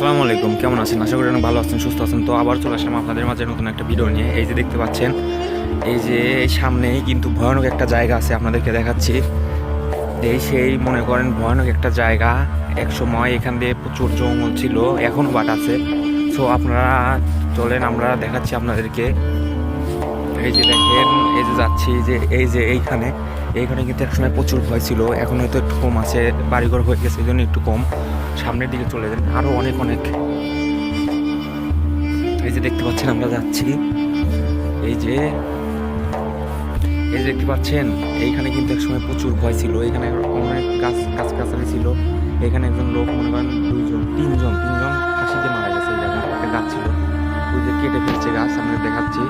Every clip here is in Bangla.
আসসালামু আলাইকুম, কেমন আছেন? আশা করি অনেক ভালো আছেন, সুস্থ আছেন। তো আবার চলে আসলাম আপনাদের মাঝে নতুন একটা ভিডিও নিয়ে। এই যে দেখতে পাচ্ছেন, এই যে সামনেই কিন্তু ভয়ানক একটা জায়গা আছে আপনাদেরকে দেখাচ্ছি। এই সেই, মনে করেন, ভয়ানক একটা জায়গা। এক সময় এখান দিয়ে প্রচুর জঙ্গল ছিল এখনও বাট আছে। সো আপনারা চলেন, আমরা দেখাচ্ছি আপনাদেরকে। এই যে দেখেন, এই যে যাচ্ছি যে, এই যে এইখানে। এইখানে কিন্তু একসময় প্রচুর ভয় ছিল। এখন হয়তো একটু কম আছে, বাড়িঘর হয়ে গেছে এই জন্য একটু কম। সামনের দিকে চলে যান, আরও অনেক অনেক। এই যে দেখতে পাচ্ছেন, আমরা যাচ্ছি। এই যে এই যে দেখতে পাচ্ছেন, এইখানে কিন্তু একসময় প্রচুর ভয় ছিল। এখানে অনেক গাছ গাছ গাছালি ছিল। এখানে একজন লোক, মনে করেন দুইজন, তিনজন তিনজন হাসিতে মারা গেছে। এই জায়গায় গাছ ছিল। ওই যে কেটে ফেলছে গাছ, আমরা দেখাচ্ছি।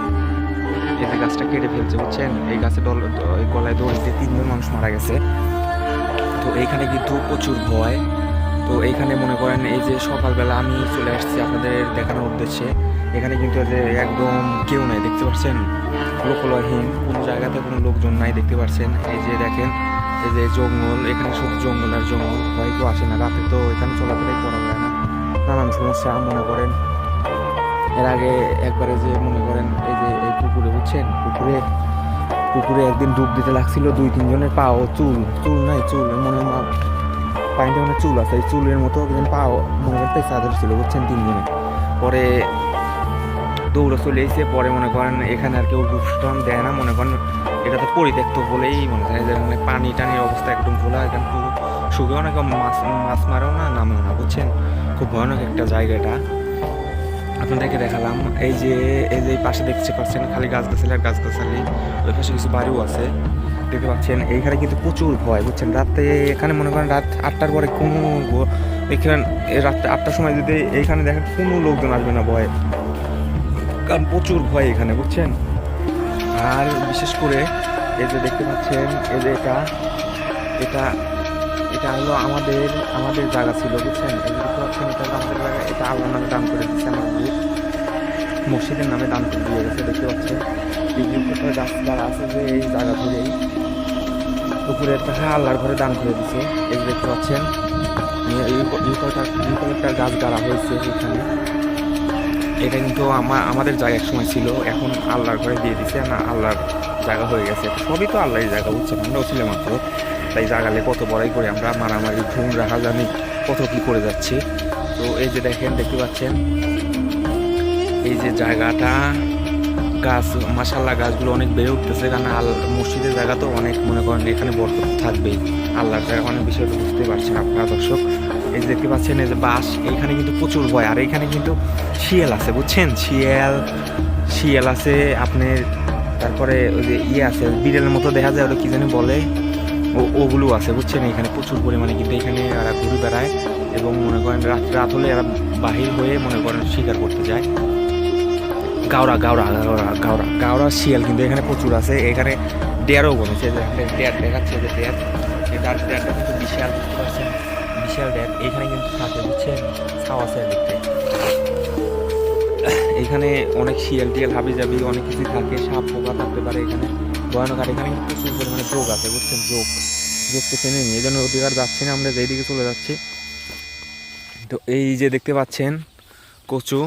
এই গাছটা কেটে ফেলছে, বুঝছেন? এই গাছে ডল এই গলায় দৌড় দিয়ে তিনজন মানুষ মারা গেছে। তো এইখানে কিন্তু প্রচুর ভয়। তো এইখানে মনে করেন এই যে সকালবেলা আমি চলে আসছি আপনাদের দেখানোর উদ্দেশ্যে। এখানে কিন্তু একদম কেউ নাই, দেখতে পাচ্ছেন? লোকলহীন কোনো জায়গাতে কোনো লোকজন নাই, দেখতে পাচ্ছেন? এই যে দেখেন, এই যে জঙ্গল, এখানে শুধু জঙ্গল আর জঙ্গল, ভয় কেউ আসে না। রাতে তো এখানে চলাফেরাই করা যায় না। নানান সমস্যা মনে করেন। এর আগে একবারে যে মনে করেন এই যে পুকুরে, বুঝছেন? পুকুরে পুকুরে একদিন ডুব দিতে লাগছিল দুই তিনজনের পা ও চুল চুল নাই, চুল মনে পানিতে মানে চুল আছে এই চুলের মতো একদিন পা মনে করেন পেঁচা ছিল বুঝছেন, তিনজনে। পরে দৌড়ে চলে এসে পরে মনে করেন এখানে আর কেউ ডুবস্টন দেয় না, মনে করেন এটা তো পরিত্যক্ত বলেই মনে হয়, যে মানে পানি টানির অবস্থা একদম খোলা, এখানে শুকেও না কেউ মাছ মাছ মারেও না, নামেও না, বুঝছেন? খুব ভয়ানক একটা জায়গা এটা। আপনাদেরকে দেখালাম, এই যে এই যে পাশে দেখতে পাচ্ছেন খালি গাছ গাছালি আর গাছ গাছালি ওই পাশে কিছু বাড়িও আছে, দেখতে পাচ্ছেন। এইখানে কিন্তু প্রচুর ভয়, বুঝছেন? রাতে এখানে মনে করেন রাত আটটার পরে কোনো এখানে রাত্রে আটটার সময় যদি এইখানে দেখেন কোনো লোকজন আসবে না ভয়। কারণ প্রচুর ভয় এখানে, বুঝছেন? আর বিশেষ করে এই যে দেখতে পাচ্ছেন, এই যে এটা এটা এটা হলো আমাদের আমাদের জায়গা ছিল, বুঝছেন? এই এটা আমাদের জায়গা এটা আল্লাহ নামে দান করে দিচ্ছে আমাদের মসজিদের নামে দান করে দিয়ে গেছে, দেখতে পাচ্ছেন? বিভিন্ন যারা আছে যে এই জায়গা ধরেই। পুকুরের টাকা আল্লাহর ঘরে দান করে দিচ্ছে এই দেখতে পাচ্ছেন? একটা গাছ গাড়া হয়েছে এখানে। এটা কিন্তু আমার আমাদের জায়গা সময় ছিল, এখন আল্লাহর ঘরে দিয়ে দিছে, না আল্লাহর জায়গা হয়ে গেছে। সবই তো আল্লাহর জায়গা, বুঝছেন? আমরাও ছিল মাত্র। তাই জাগালে কত বড়াই করে আমরা মারামারি ঘুম রাখা জানি কত কি করে যাচ্ছি। তো এই যে দেখেন, দেখতে পাচ্ছেন? এই যে জায়গাটা, গাছ মাসাল্লাহ গাছগুলো অনেক বেড়ে উঠতেছে, কারণ আল মসজিদের জায়গা তো অনেক, মনে করেন এখানে বরকত থাকবেই। আল্লাহর জায়গা অনেক বিষয়টা বুঝতে পারছেন আপনারা দর্শক। এই যে দেখতে পাচ্ছেন, এই যে বাস এইখানে কিন্তু প্রচুর ভয় আর এইখানে কিন্তু শিয়াল আছে, বুঝছেন? শিয়াল শিয়াল আছে, আপনার তারপরে ওই যে ইয়ে আছে, বিড়ালের মতো দেখা যায়, ওটা কি জানি বলে? ওগুলো আছে, বুঝছেন? এখানে প্রচুর পরিমাণে কিন্তু এখানে এরা ঘুরে বেড়ায় এবং মনে করেন রাত রাত হলে এরা বাহির হয়ে মনে করেন শিকার করতে যায়। গাওড়া গাওড়া গাওড়া গাওড়া গাওড়া শিয়াল কিন্তু এখানে প্রচুর আছে। এখানে ডেয়ারও বলেছে যে ডেয়ার দেখাচ্ছে, যে ডেয়ার। এই ডার- ডেয়ারটা কিন্তু বিশাল পারছেন? বিশাল ডেয়ার। এখানে কিন্তু থাকে, বুঝছেন? ছাও আছে দেখতে। এখানে অনেক শিয়াল টিয়াল হাবি জাবি অনেক কিছু থাকে, সাপ পোকা থাকতে পারে এখানে। ভয়ানক এখানে কিন্তু প্রচুর পরিমাণে যোগ আছে, বুঝছেন? যোগ যোগ তো চেনে নি এই জন্য অধিকার যাচ্ছি না, আমরা যেদিকে চলে যাচ্ছি। তো এই যে দেখতে পাচ্ছেন, কচু।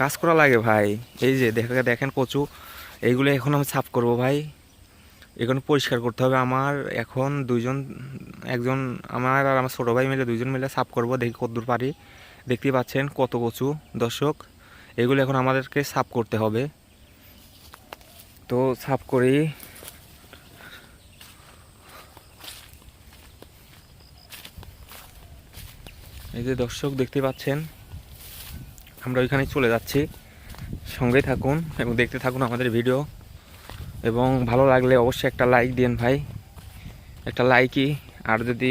কাজ করা লাগে ভাই, এই যে দেখা, দেখেন কচু, এইগুলো এখন আমি সাফ করব ভাই। এখন পরিষ্কার করতে হবে, আমার এখন দুইজন, একজন, আমার আর আমার ছোটো ভাই মিলে দুইজন মিলে সাফ করব, দেখি কতদূর পারি। দেখতে পাচ্ছেন কত কচু, দর্শক, এগুলো এখন আমাদেরকে সাফ করতে হবে। তো সাফ করি। এই যে দর্শক দেখতে পাচ্ছেন, আমরা ওইখানে চলে যাচ্ছি। সঙ্গে থাকুন এবং দেখতে থাকুন আমাদের ভিডিও। এবং ভালো লাগলে অবশ্যই একটা লাইক দিন ভাই। একটা লাইকই। আর যদি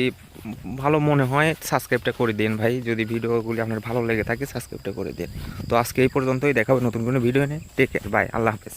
ভালো মনে হয়, সাবস্ক্রাইবটা করে দিন ভাই। যদি ভিডিওগুলি আপনার ভালো লেগে থাকে, সাবস্ক্রাইবটা করে দিন তো আজকে এই পর্যন্তই। দেখাবো নতুন কোনো ভিডিও এনে টেক কেয়ার বাই আল্লাহ হাফেজ।